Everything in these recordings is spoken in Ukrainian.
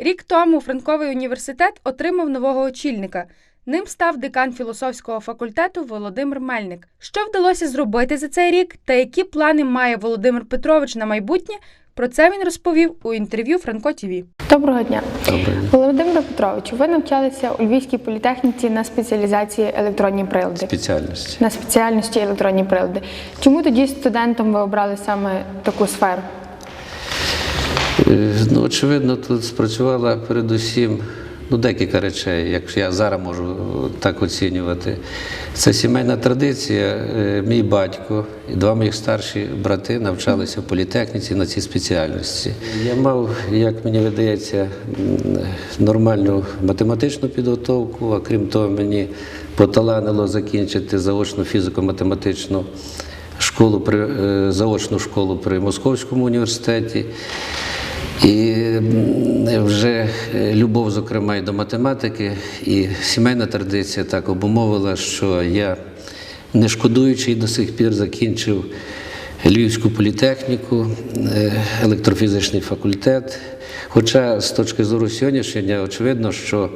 Рік тому Франковий університет отримав нового очільника. Ним став декан філософського факультету Володимир Мельник. Що вдалося зробити за цей рік та які плани має Володимир Петрович на майбутнє? Про це він розповів у інтерв'ю Франко ТІВІ. Доброго дня. Добре. Володимире Петровичу, ви навчалися у Львівській політехніці на спеціалізації електронні прилади. Спеціальності. На спеціальності електронні прилади. Чому тоді студентом ви обрали саме таку сферу? Е, Ну, очевидно, тут спрацювала передусім ну, декілька речей, як я зараз можу так оцінювати. Це сімейна традиція. Е, Мій батько і два моїх старші брати навчалися в політехніці на цій спеціальності. Я мав, як мені видається, нормальну математичну підготовку, а крім того, мені поталанило закінчити заочну фізико-математичну школу при е, заочну школу при Московському університеті. І вже е, любов, зокрема, і до математики, і сімейна традиція так обумовила, що я, не шкодуючи, і до сих пір закінчив Львівську політехніку, е, електрофізичний факультет. Хоча з точки зору сьогоднішнього дня, очевидно, що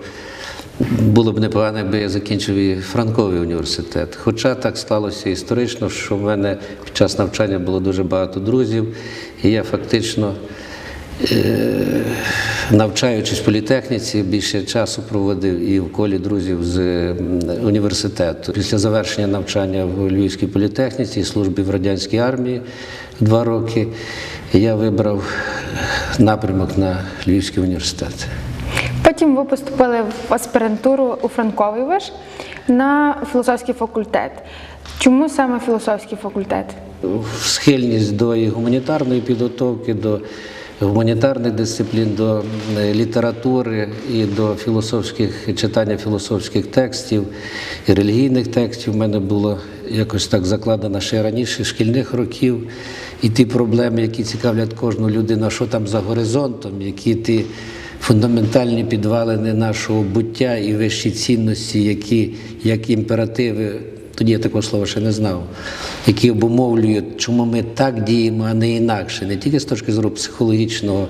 було б непогано, якби я закінчив і Франковий університет. Хоча так сталося історично, що в мене під час навчання було дуже багато друзів, і я фактично, навчаючись в політехніці, більше часу проводив і в колі друзів з університету. Після завершення навчання в Львівській політехніці і службі в радянській армії два роки я вибрав напрямок на Львівський університет. Потім ви поступили в аспірантуру у Франковий виш на філософський факультет. Чому саме філософський факультет? схильність до і гуманітарної підготовки, до гуманітарних дисциплін, до е, літератури і до філософських читання філософських текстів і релігійних текстів. У мене було якось так закладено ще раніше шкільних років. І ті проблеми, які цікавлять кожну людину, що там за горизонтом, які ті фундаментальні підвалини нашого буття і вищі цінності, які як імперативи тоді я такого слова ще не знав, які обумовлюють, чому ми так діємо, а не інакше, не тільки з точки зору психологічного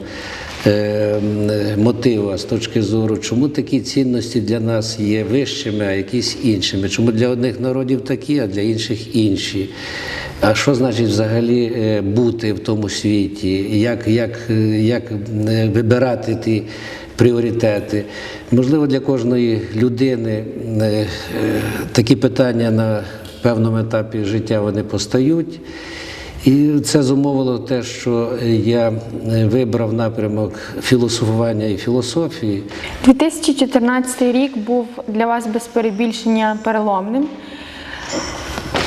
е, мотиву, а з точки зору, чому такі цінності для нас є вищими, а якісь іншими, чому для одних народів такі, а для інших інші. А що значить взагалі е, бути в тому світі? Як, як, е, як е, вибирати ті пріоритети? Можливо, для кожної людини е, е, такі питання на певному етапі життя вони постають. І це зумовило те, що я е, вибрав напрямок філософування і філософії. 2014 рік був для вас без перебільшення переломним.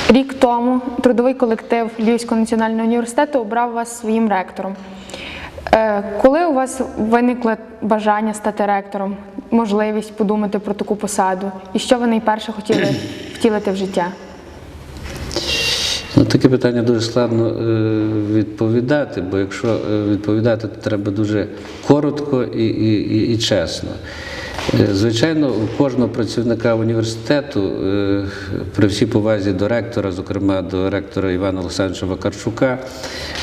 Рік тому трудовий колектив Львівського національного університету обрав вас своїм ректором. Е, Коли у вас виникло бажання стати ректором, можливість подумати про таку посаду, і що ви найперше хотіли втілити в життя? Ну, таке питання дуже складно е, відповідати, бо якщо е, відповідати, то треба дуже коротко і, і, і, і чесно. Е, Звичайно, у кожного працівника університету, е, при всій повазі до ректора, зокрема до ректора Івана Олександровича Вакарчука,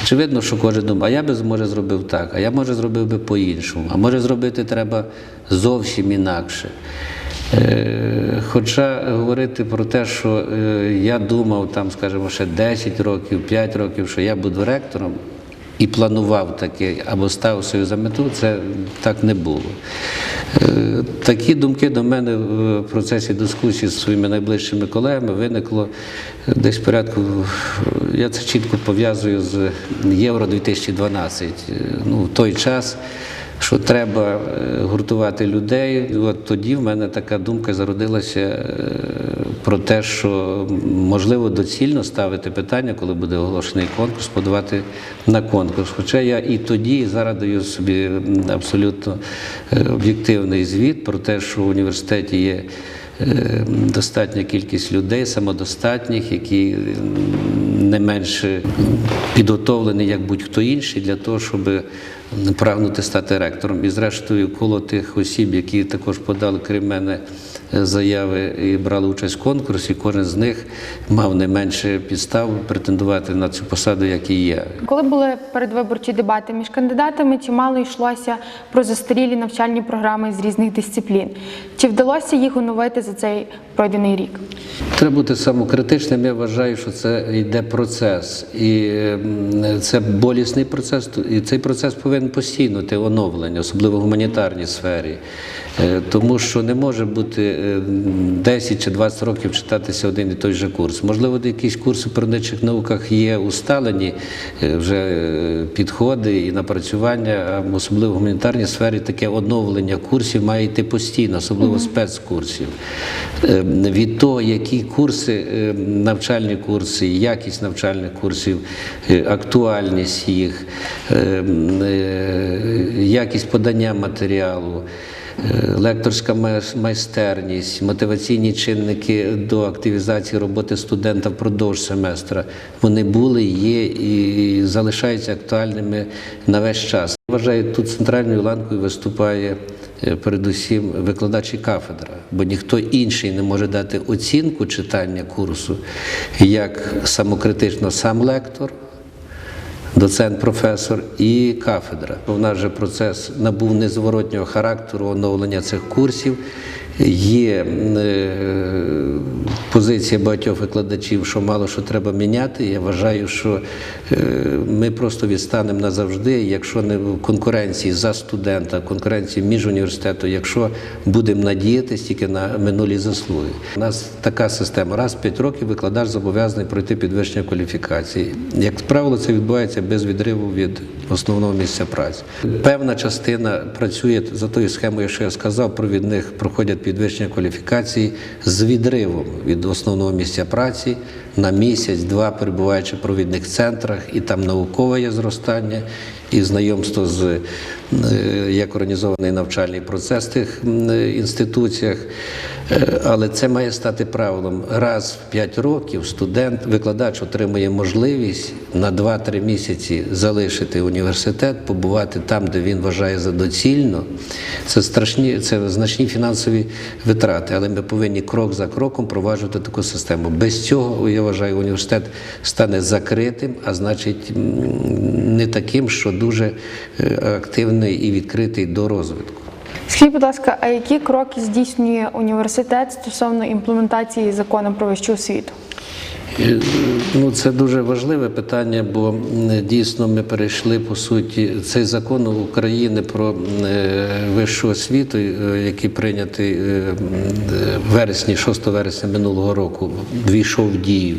очевидно, що кожен думає, а я би може зробив так, а я може зробив би по-іншому, а може зробити треба зовсім інакше. Е, Хоча говорити про те, що я думав там, скажімо, ще 10 років, 5 років, що я буду ректором і планував таке або ставив собі за мету, це так не було. Е, Такі думки до мене в процесі дискусії з своїми найближчими колегами виникло десь порядку. Я це чітко пов'язую з Євро 2012. Е, Ну, в той час що треба е, гуртувати людей. От тоді в мене така думка зародилася про те, що можливо доцільно ставити питання, коли буде оголошений конкурс, подавати на конкурс. Хоча я і тоді, і зараз даю собі абсолютно е, об'єктивний звіт про те, що в університеті є. е, Достатня кількість людей, самодостатніх, які не менше підготовлені, як будь-хто інший, для того, щоб прагнути стати ректором. І зрештою, коло тих осіб, які також подали крім мене заяви і брали участь в конкурсі. Кожен з них мав не менше підстав претендувати на цю посаду, як і я. Коли були передвиборчі дебати між кандидатами, чимало йшлося про застарілі навчальні програми з різних дисциплін. Чи вдалося їх оновити за цей пройдений рік? Треба бути самокритичним. Я вважаю, що це йде процес, і це болісний процес. І цей процес повинен постійно йти оновлення, особливо в гуманітарній сфері. Е, Тому що не може бути е, 10 чи 20 років читатися один і той же курс. Можливо, якісь курси в природничих науках є усталені е, вже е, підходи і напрацювання, особливо в гуманітарній сфері таке оновлення курсів має йти постійно, особливо спецкурсів. Е, Від того, які курси, е, навчальні курси, якість навчальних курсів, е, актуальність їх, е, м, е, якість подання матеріалу. Е, Лекторська майс- майстерність, мотиваційні чинники до активізації роботи студента впродовж семестра. Вони були, є і залишаються актуальними на весь час. Вважаю, тут центральною ланкою виступає передусім викладачі кафедра, бо ніхто інший не може дати оцінку читання курсу, як самокритично сам лектор доцент, професор і кафедра. У нас же процес набув незворотнього характеру оновлення цих курсів. Є е, позиція багатьох викладачів, що мало що треба міняти. Я вважаю, що е, ми просто відстанемо назавжди, якщо не в конкуренції за студента, конкуренції між університетом, якщо будемо надіятись тільки на минулі заслуги. У нас така система. Раз в 5 років викладач зобов'язаний пройти підвищення кваліфікації. Як правило, це відбувається без відриву від основного місця праці. Певна частина працює за тою схемою, що я сказав, провідних проходять підвищення кваліфікації з відривом від основного місця праці на місяць-два, перебуваючи в провідних центрах, і там наукове є зростання, і знайомство з е, як організований навчальний процес в тих інституціях. Е, Але це має стати правилом. Раз в 5 років студент, викладач отримує можливість на 2-3 місяці залишити університет, побувати там, де він вважає за доцільно. Це страшні, це значні фінансові витрати, але ми повинні крок за кроком проваджувати таку систему. Без цього, я вважаю, університет стане закритим, а значить не таким, що дуже е, активний і відкритий до розвитку. Скажіть, будь ласка, а які кроки здійснює університет стосовно імплементації закону про вищу освіту? Е, Ну, це дуже важливе питання, бо дійсно ми перейшли по суті цей закон України про е, вищу освіту, який прийнятий вересні, 6 вересня минулого року, війшов в дію.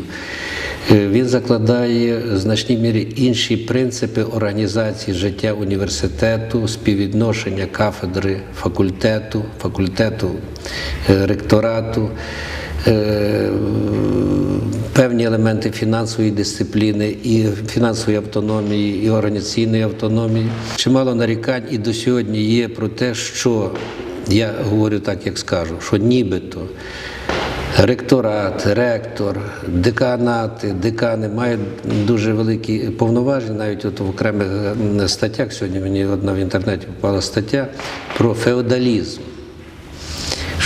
Е, Він закладає в значній мірі інші принципи організації життя університету, співвідношення кафедри факультету, факультету е, ректорату. е, Певні елементи фінансової дисципліни і фінансової автономії, і організаційної автономії. Чимало нарікань і до сьогодні є про те, що я говорю так, як скажу, що нібито ректорат, ректор, деканати, декани мають дуже великі повноваження, навіть от в окремих статтях. Сьогодні мені одна в інтернеті попала стаття про феодалізм.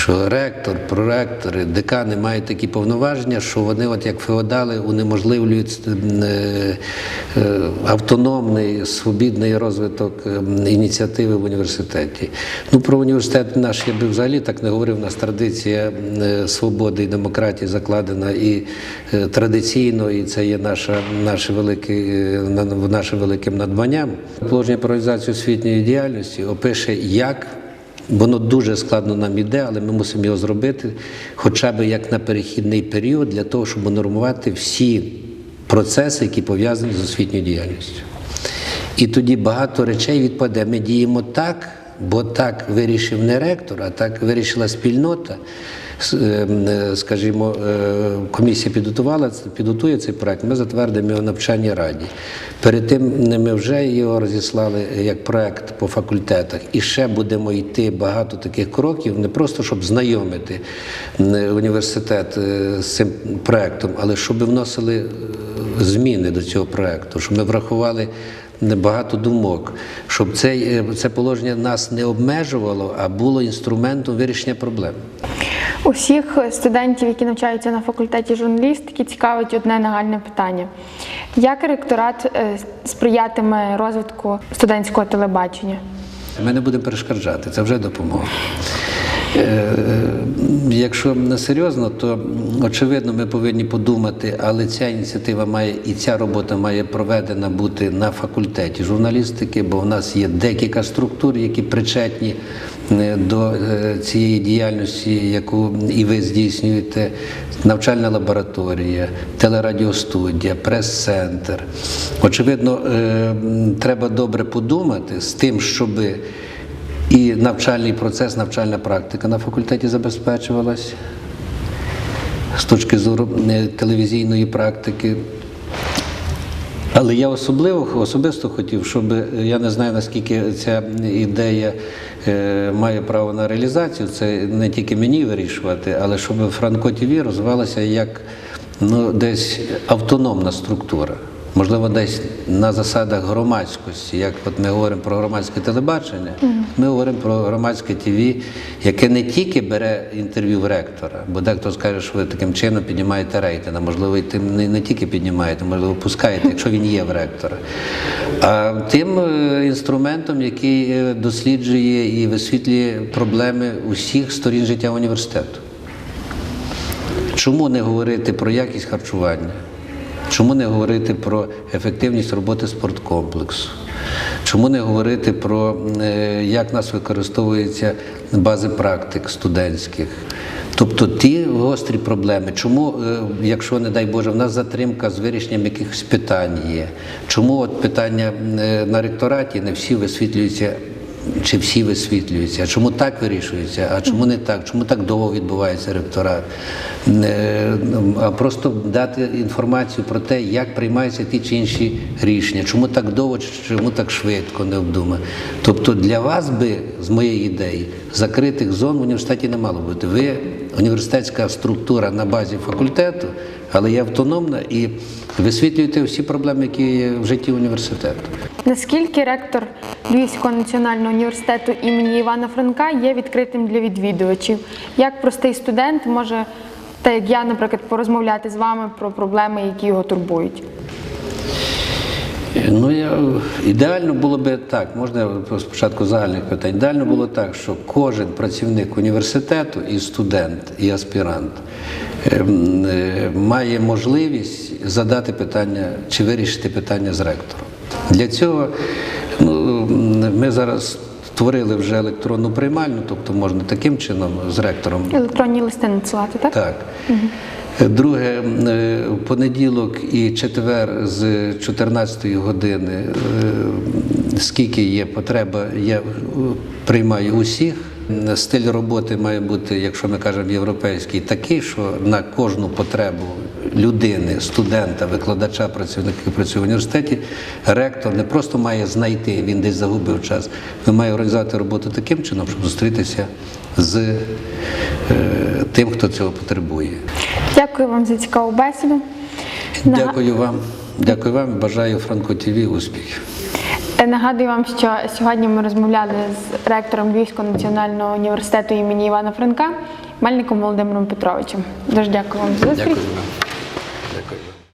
Що ректор, проректори, декани мають такі повноваження, що вони, от як феодали, унеможливлюють е, е, автономний, свобідний розвиток е, ініціативи в університеті. Ну, про університет наш я би взагалі так не говорив. У нас традиція свободи і демократії закладена і традиційно, і це є наша, наше велике, е, нашим великим надбанням. Положення про організацію освітньої діяльності опише, як Воно дуже складно нам іде, але ми мусимо його зробити хоча б як на перехідний період для того, щоб нормувати всі процеси, які пов'язані з освітньою діяльністю. І тоді багато речей відпаде. Ми діємо так, бо так вирішив не ректор, а так вирішила спільнота. Ем, е, Скажімо, е, комісія підготувала підготує цей проект. Ми затвердимо його в навчальній раді. Перед тим ми вже його розіслали як проект по факультетах, і ще будемо йти багато таких кроків, не просто щоб знайомити е, університет е, з цим проектом, але щоб вносили е, зміни до цього проекту, щоб ми врахували багато думок, щоб це, е, це положення нас не обмежувало, а було інструментом вирішення проблем. Усіх студентів, які навчаються на факультеті журналістики, цікавить одне нагальне питання: як ректорат е, сприятиме розвитку студентського телебачення? Ми не будемо перешкоджати, це вже допомога. Е, Якщо не серйозно, то очевидно ми повинні подумати, але ця ініціатива має і ця робота має проведена бути на факультеті журналістики, бо в нас є декілька структур, які причетні е, до е, цієї діяльності, яку і ви здійснюєте. Навчальна лабораторія, телерадіостудія, прес-центр. Очевидно, треба добре подумати з тим, щоби і навчальний процес, навчальна практика на факультеті забезпечувалась з точки зору е, телевізійної практики. Але я особливо особисто хотів, щоб е, я не знаю наскільки ця ідея е, має право на реалізацію. Це не тільки мені вирішувати, але щоб Франко ТВ розвивалася як ну, десь автономна структура. Можливо, десь на засадах громадськості, як от ми говоримо про громадське телебачення, ми говоримо про громадське ТВ, яке не тільки бере інтерв'ю в ректора, бо дехто скаже, що ви таким чином піднімаєте рейтинг, можливо, і тим не, не тільки піднімаєте, можливо, пускаєте, якщо він є в ректора. А тим е, інструментом, який е, досліджує і висвітлює проблеми усіх сторін життя університету. Чому не говорити про якість харчування? Чому не говорити про ефективність роботи спорткомплексу? Чому не говорити про е, як нас використовуються бази практик студентських? Тобто ті гострі проблеми, чому, е, якщо, не дай Боже, в нас затримка з вирішенням якихось питань є, чому от питання е, на ректораті не всі висвітлюються чи всі висвітлюються, чому так вирішується, а чому не так, чому так довго відбувається ректорат, Е, а просто дати інформацію про те, як приймаються ті чи інші рішення, чому так довго, чи чому так швидко не обдумано. Тобто для вас би, з моєї ідеї, закритих зон в університеті не мало бути. Ви університетська структура на базі факультету, але є автономна і висвітлюєте всі проблеми, які є в житті університету. Наскільки ректор Львівського національного університету імені Івана Франка є відкритим для відвідувачів? Як простий студент може, так як я, наприклад, порозмовляти з вами про проблеми, які його турбують? Ну, я, ідеально було би так, можна спочатку загальних питань. Ідеально було так, що кожен працівник університету, і студент, і аспірант ем, е, має можливість задати питання чи вирішити питання з ректором. Для цього ну, ми зараз створили вже електронну приймальню, тобто можна таким чином з ректором Електронні листи надсилати, так? так. Друге, е, понеділок і четвер з 14 години, е, скільки є потреба, я приймаю усіх. Стиль роботи має бути, якщо ми кажемо європейський, такий, що на кожну потребу людини, студента, викладача, працівника, який працює в університеті, ректор не просто має знайти, він десь загубив час. Він має організувати роботу таким чином, щоб зустрітися з е, тим, хто цього потребує. Дякую вам за цікаву бесіду. Дякую вам. Дякую вам. Бажаю Франко ТВ успіхів. Е, Нагадую вам, що сьогодні ми розмовляли з ректором Львівського національного університету імені Івана Франка, Мельником Володимиром Петровичем. Дуже дякую вам за зустріч. Дякую.